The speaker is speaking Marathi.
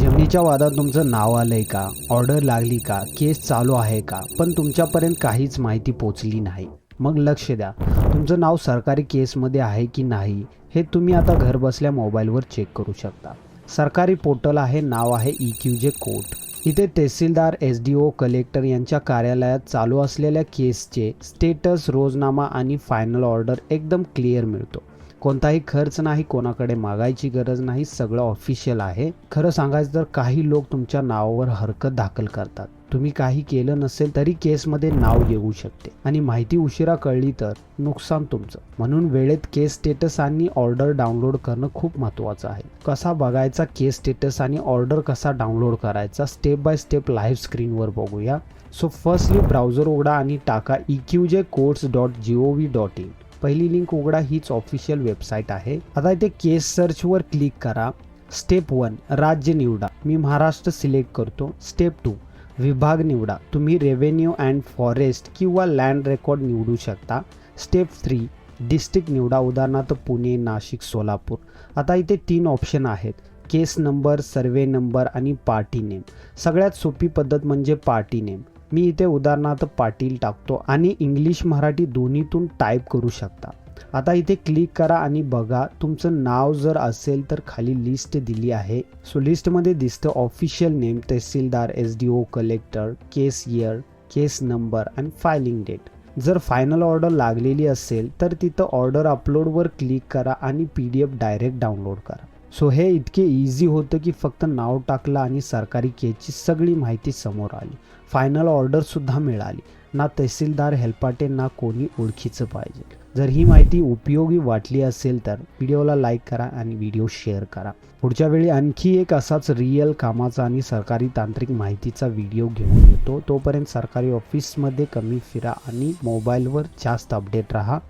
जमिनीच्या वादात तुमचं नाव आलंय का? ऑर्डर लागली का? केस चालू आहे का? पण तुमच्यापर्यंत काहीच माहिती पोचली नाही. मग लक्ष द्या. तुमचं नाव सरकारी केसमध्ये आहे की नाही हे तुम्ही आता घर बसल्या मोबाईलवर चेक करू शकता. सरकारी पोर्टल आहे नाव आहे ई क्यू जे कोर्ट इथे tahsildar S D O collector यांच्या कार्यालयात चालू असलेल्या केसचे स्टेटस रोजनामा आणि फायनल ऑर्डर एकदम क्लिअर मिळतो. कोणताही खर्च नाही कोणाकडे मागायची गरज नाही सगळं ऑफिशियल आहे. खरं सांगायचं तर काही लोक तुमच्या नावावर हरकत दाखल करतात. तुम्ही काही केलं नसेल तरी केसमध्ये नाव येऊ शकते. आणि माहिती उशिरा कळली तर नुकसान तुमचं. म्हणून वेळेत केस स्टेटस आणि ऑर्डर डाउनलोड करणं खूप महत्त्वाचं आहे. कसा बघायचा केस स्टेटस आणि ऑर्डर कसा डाउनलोड करायचा स्टेप बाय स्टेप लाईव्ह स्क्रीनवर बघूया. सो फर्स्टली ब्राउझर उघडा आणि टाका e Q J courts dot G O V dot in पहिली लिंक उघडा हीच ऑफिशियल वेबसाईट आहे. आता इथे केस सर्चवर क्लिक करा. स्टेप वन राज्य निवडा. मी महाराष्ट्र सिलेक्ट करतो. स्टेप टू विभाग निवडा. तुम्ही रेव्हेन्यू अँड फॉरेस्ट किंवा लँड रेकॉर्ड निवडू शकता. स्टेप थ्री डिस्ट्रिक्ट निवडा. उदाहरणार्थ पुणे नाशिक सोलापूर. आता इथे तीन ऑप्शन आहेत. केस नंबर सर्वे नंबर आणि पार्टी नेम सगळ्यात सोपी पद्धत म्हणजे पार्टी नेम मी इथे उदाहरणार्थ पाटील टाकतो आणि इंग्लिश मराठी दोन्हीतून टाईप करू शकता. आता इथे क्लिक करा आणि बघा तुमचं नाव जर असेल तर खाली लिस्ट दिली आहे. सो लिस्टमध्ये दिसतं official name tahsildar S D O collector case year case number आणि फायलिंग डेट जर फायनल ऑर्डर लागलेली असेल तर तिथं ऑर्डर अपलोडवर क्लिक करा आणि P D F direct download करा. सो हे इतके इझी होतं की फक्त नाव टाकलं आणि सरकारी केसची सगळी माहिती समोर आली. फायनल ऑर्डरसुद्धा मिळाली. ना तहसीलदार हेल्पाटे ना कोणी ओळखीचं पाहिजे. जर ही माहिती उपयोगी वाटली असेल तर व्हिडिओला लाईक करा आणि व्हिडिओ शेअर करा. पुढच्या वेळी आणखी एक असाच रिअल कामाचा आणि सरकारी तांत्रिक माहितीचा व्हिडिओ घेऊन येतो. तोपर्यंत सरकारी ऑफिसमध्ये कमी फिरा आणि मोबाईलवर जास्त अपडेट राहा.